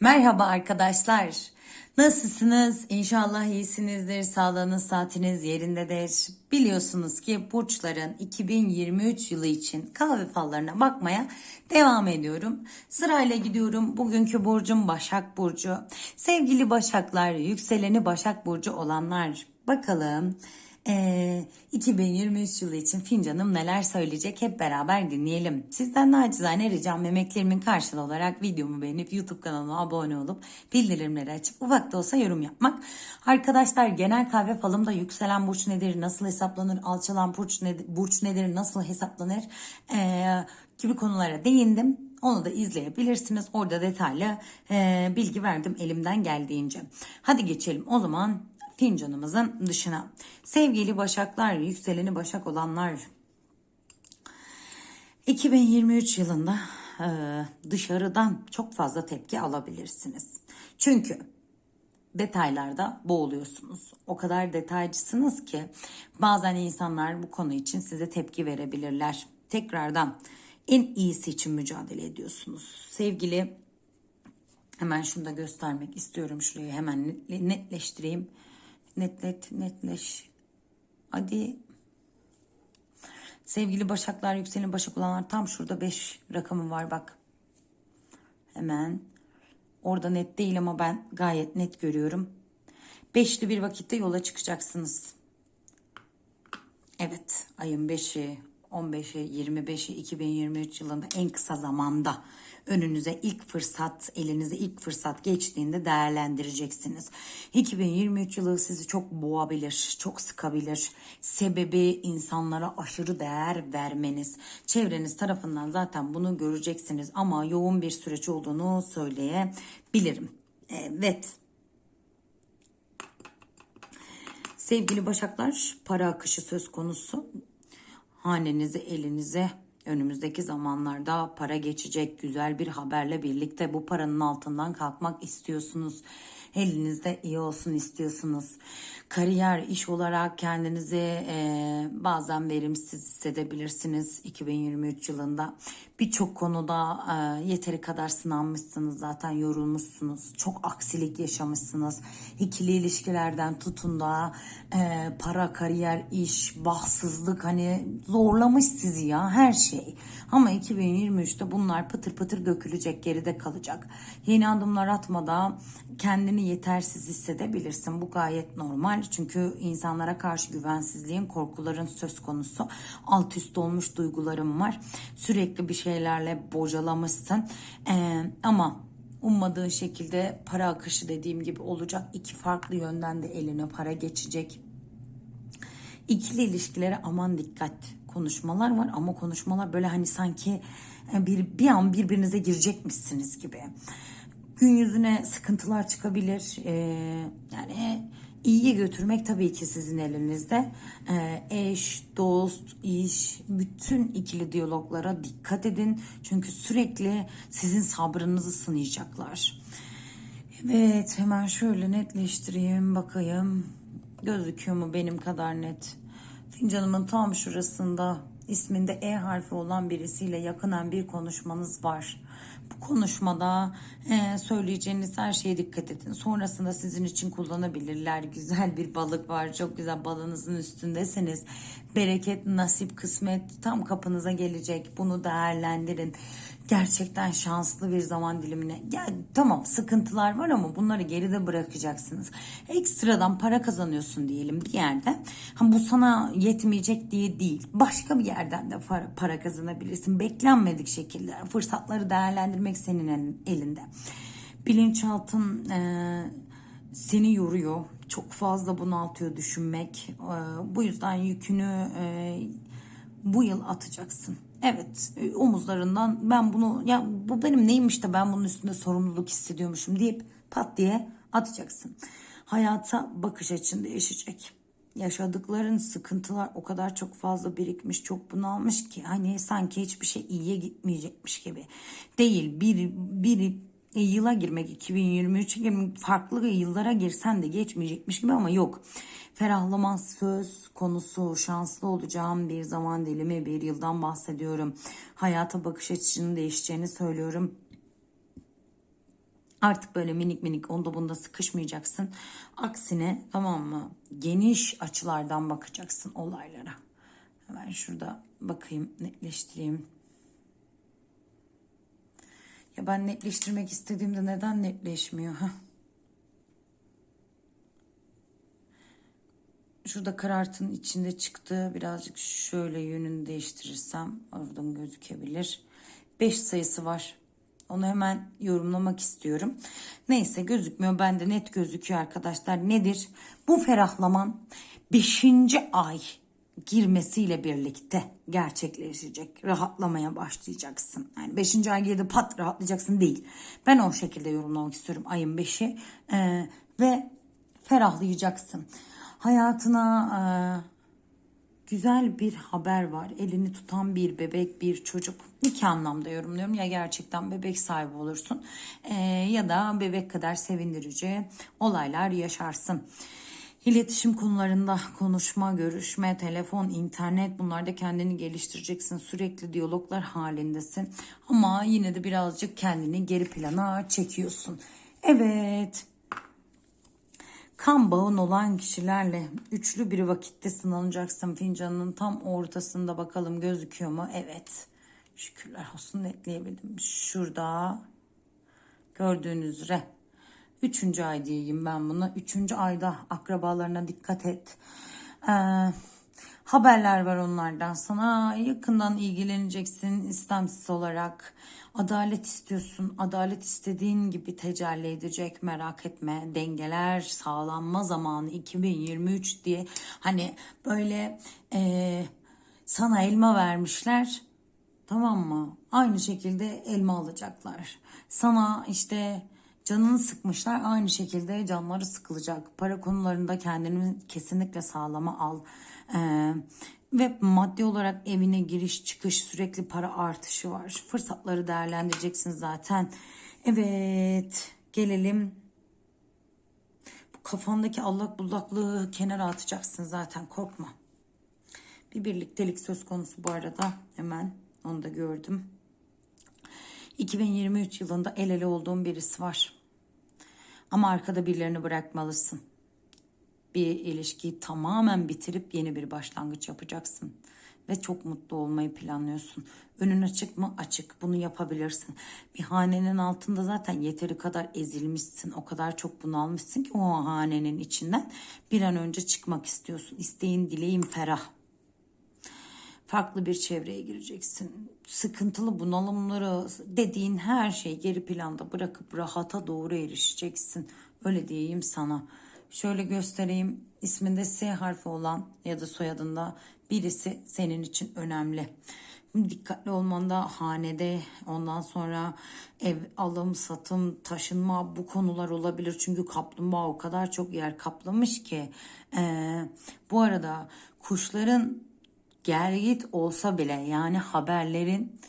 Merhaba arkadaşlar. Nasılsınız? İnşallah iyisinizdir. Sağlığınız, saatiniz yerindedir. Biliyorsunuz ki burçların 2023 yılı için kahve fallarına bakmaya devam ediyorum. Sırayla gidiyorum. Bugünkü burcum Başak Burcu. Sevgili Başaklar, yükseleni Başak Burcu olanlar. Bakalım ee, 2023 yılı için fincanım neler söyleyecek hep beraber dinleyelim. Sizden nacizane ricam emeklerimin karşılığı olarak videomu beğenip YouTube kanalıma abone olup bildirimleri açıp ufak da olsa yorum yapmak. Arkadaşlar genel kahve falımda yükselen burç nedir, nasıl hesaplanır, alçalan burç nedir, burç nedir, nasıl hesaplanır ee, gibi konulara değindim. Onu da izleyebilirsiniz. Orada detaylı e, bilgi verdim elimden geldiğince. Hadi geçelim o zaman fincanımızın dışına. Sevgili Başaklar, yükseleni Başak olanlar 2023 yılında e, dışarıdan çok fazla tepki alabilirsiniz. Çünkü detaylarda boğuluyorsunuz. O kadar detaycısınız ki bazen insanlar bu konu için size tepki verebilirler. Tekrardan en iyisi için mücadele ediyorsunuz. Sevgili hemen şunu da göstermek istiyorum. Şurayı hemen netleştireyim. Netlet, netleş. Hadi. Sevgili Başaklar, yükselen Başak olanlar tam şurada 5 rakamı var bak. Hemen. Orada net değil ama ben gayet net görüyorum. Beşli bir vakitte yola çıkacaksınız. Evet, ayın 5'i, 15'i, 25'i 2023 yılında en kısa zamanda önünüze ilk fırsat, elinize ilk fırsat geçtiğinde değerlendireceksiniz. 2023 yılı sizi çok boğabilir, çok sıkabilir. Sebebi insanlara aşırı değer vermeniz. Çevreniz tarafından zaten bunu göreceksiniz ama yoğun bir süreç olduğunu söyleyebilirim. Evet. Sevgili Başaklar, para akışı söz konusu. Hanenize, elinize önümüzdeki zamanlarda para geçecek güzel bir haberle birlikte bu paranın altından kalkmak istiyorsunuz. Elinizde iyi olsun istiyorsunuz. Kariyer, iş olarak kendinizi e, bazen verimsiz hissedebilirsiniz 2023 yılında. Birçok konuda e, yeteri kadar sınanmışsınız zaten yorulmuşsunuz. Çok aksilik yaşamışsınız. İkili ilişkilerden tutun da e, para, kariyer, iş, bahtsızlık hani zorlamış sizi ya her şey. Ama 2023'te bunlar pıtır pıtır dökülecek geride kalacak. Yeni adımlar atmada kendini yetersiz hissedebilirsin. Bu gayet normal. Çünkü insanlara karşı güvensizliğin, korkuların söz konusu. Alt üst olmuş duygularım var. Sürekli bir şeylerle bocalamışsın. Ee, ama ummadığın şekilde para akışı dediğim gibi olacak. İki farklı yönden de eline para geçecek. İkili ilişkilere aman dikkat konuşmalar var ama konuşmalar böyle hani sanki bir bir an birbirinize girecekmişsiniz gibi gün yüzüne sıkıntılar çıkabilir. Ee, yani iyiye götürmek tabii ki sizin elinizde. Ee, eş, dost, iş, bütün ikili diyaloglara dikkat edin. Çünkü sürekli sizin sabrınızı sınayacaklar. Evet hemen şöyle netleştireyim bakayım. Gözüküyor mu benim kadar net? Fincanımın tam şurasında isminde E harfi olan birisiyle yakınen bir konuşmanız var. Bu konuşmada e, söyleyeceğiniz her şeye dikkat edin. Sonrasında sizin için kullanabilirler. Güzel bir balık var. Çok güzel balınızın üstündesiniz. Bereket, nasip, kısmet tam kapınıza gelecek. Bunu değerlendirin. Gerçekten şanslı bir zaman dilimine. Ya tamam sıkıntılar var ama bunları geride bırakacaksınız. Ekstradan para kazanıyorsun diyelim bir yerde. Ha, bu sana yetmeyecek diye değil. Başka bir yerden de para, para kazanabilirsin. Beklenmedik şekilde fırsatları değerlendirmek senin elinde. Bilinçaltın e, seni yoruyor. Çok fazla bunaltıyor düşünmek. E, bu yüzden yükünü e, bu yıl atacaksın. Evet e, omuzlarından ben bunu ya bu benim neymiş de ben bunun üstünde sorumluluk hissediyormuşum deyip pat diye atacaksın. Hayata bakış açın değişecek. Yaşadıkların sıkıntılar o kadar çok fazla birikmiş, çok bunalmış ki hani sanki hiçbir şey iyiye gitmeyecekmiş gibi. Değil bir bir yıla girmek 2023 girmek farklı yıllara girsen de geçmeyecekmiş gibi ama yok. Ferahlama söz konusu şanslı olacağım bir zaman dilimi bir yıldan bahsediyorum. Hayata bakış açının değişeceğini söylüyorum. Artık böyle minik minik onda bunda sıkışmayacaksın. Aksine tamam mı? Geniş açılardan bakacaksın olaylara. Hemen şurada bakayım netleştireyim. Ya ben netleştirmek istediğimde neden netleşmiyor? Heh. Şurada karartın içinde çıktı. Birazcık şöyle yönünü değiştirirsem oradan gözükebilir. 5 sayısı var. Onu hemen yorumlamak istiyorum. Neyse gözükmüyor. Bende net gözüküyor arkadaşlar. Nedir? Bu ferahlaman 5. ay girmesiyle birlikte gerçekleşecek. Rahatlamaya başlayacaksın. Yani 5. ay girdi pat rahatlayacaksın değil. Ben o şekilde yorumlamak istiyorum ayın 5'i. Ee, ve ferahlayacaksın. Hayatına e, güzel bir haber var. Elini tutan bir bebek, bir çocuk. İki anlamda yorumluyorum. Ya gerçekten bebek sahibi olursun e, ya da bebek kadar sevindirici olaylar yaşarsın. İletişim konularında konuşma, görüşme, telefon, internet bunlarda kendini geliştireceksin. Sürekli diyaloglar halindesin. Ama yine de birazcık kendini geri plana çekiyorsun. Evet. Kan bağın olan kişilerle üçlü bir vakitte sınanacaksın. Fincanın tam ortasında bakalım gözüküyor mu? Evet. Şükürler olsun netleyebildim. Şurada gördüğünüz üzere. Üçüncü ay diyeyim ben buna. Üçüncü ayda akrabalarına dikkat et. Ee, haberler var onlardan. Sana yakından ilgileneceksin istemsiz olarak. Adalet istiyorsun. Adalet istediğin gibi tecelli edecek. Merak etme. Dengeler sağlanma zamanı 2023 diye. Hani böyle e, sana elma vermişler. Tamam mı? Aynı şekilde elma alacaklar. Sana işte canını sıkmışlar. Aynı şekilde canları sıkılacak. Para konularında kendini kesinlikle sağlama al. Ee, ve maddi olarak evine giriş çıkış sürekli para artışı var. Fırsatları değerlendireceksin zaten. Evet gelelim. Bu kafandaki allak bullaklığı kenara atacaksın zaten korkma. Bir birliktelik söz konusu bu arada hemen onu da gördüm. 2023 yılında el ele olduğum birisi var. Ama arkada birilerini bırakmalısın bir ilişkiyi tamamen bitirip yeni bir başlangıç yapacaksın. Ve çok mutlu olmayı planlıyorsun. Önün açık mı? Açık. Bunu yapabilirsin. Bir hanenin altında zaten yeteri kadar ezilmişsin. O kadar çok bunalmışsın ki o hanenin içinden bir an önce çıkmak istiyorsun. İsteğin, dileğin ferah. Farklı bir çevreye gireceksin. Sıkıntılı bunalımları dediğin her şeyi geri planda bırakıp rahata doğru erişeceksin. Öyle diyeyim sana. Şöyle göstereyim. İsminde S harfi olan ya da soyadında birisi senin için önemli. Dikkatli olmanda hanede ondan sonra ev alım satım taşınma bu konular olabilir. Çünkü kaplumbağa o kadar çok yer kaplamış ki. Ee, bu arada kuşların gergit olsa bile yani haberlerin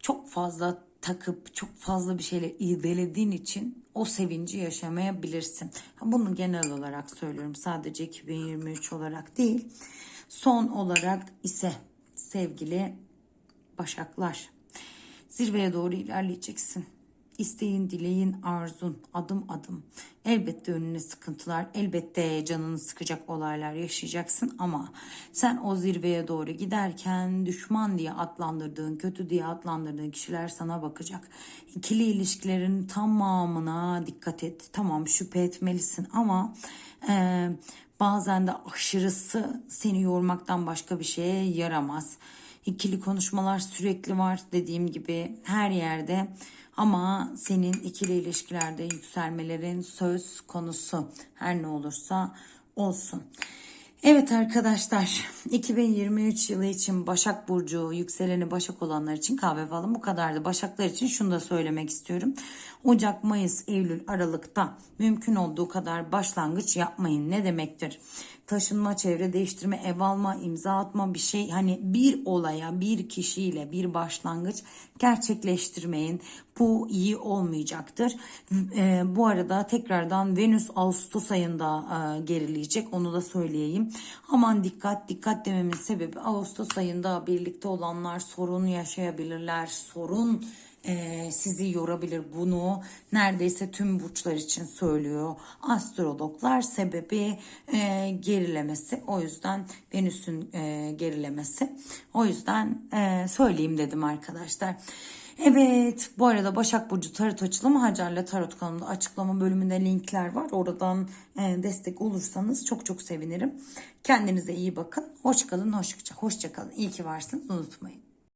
çok fazla takıp çok fazla bir şeyle irdelediğin için o sevinci yaşamayabilirsin. Bunu genel olarak söylüyorum. Sadece 2023 olarak değil. Son olarak ise sevgili Başaklar zirveye doğru ilerleyeceksin. İsteğin, dileğin, arzun adım adım. Elbette önüne sıkıntılar, elbette canını sıkacak olaylar yaşayacaksın ama sen o zirveye doğru giderken düşman diye adlandırdığın, kötü diye adlandırdığın kişiler sana bakacak. İkili ilişkilerin tamamına dikkat et. Tamam şüphe etmelisin ama e, bazen de aşırısı seni yormaktan başka bir şeye yaramaz. İkili konuşmalar sürekli var dediğim gibi her yerde ama senin ikili ilişkilerde yükselmelerin söz konusu her ne olursa olsun. Evet arkadaşlar 2023 yılı için Başak Burcu yükseleni Başak olanlar için kahve falan bu kadardı. Başaklar için şunu da söylemek istiyorum. Ocak, Mayıs, Eylül, Aralık'ta mümkün olduğu kadar başlangıç yapmayın. Ne demektir? Taşınma, çevre değiştirme, ev alma, imza atma bir şey hani bir olaya, bir kişiyle bir başlangıç gerçekleştirmeyin. Bu iyi olmayacaktır. E, bu arada tekrardan Venüs Ağustos ayında e, gerileyecek onu da söyleyeyim. Aman dikkat dikkat dememin sebebi Ağustos ayında birlikte olanlar sorun yaşayabilirler. Sorun e, sizi yorabilir. Bunu neredeyse tüm burçlar için söylüyor. Astrologlar sebebi e, gerilemesi. O yüzden Venüs'ün e, gerilemesi. O yüzden e, söyleyeyim dedim arkadaşlar. Evet bu arada Başak Burcu tarot açılımı Hacer'le Tarot kanalımda açıklama bölümünde linkler var. Oradan e, destek olursanız çok çok sevinirim. Kendinize iyi bakın. Hoş kalın, hoşça, hoşça kalın. İyi ki varsınız unutmayın.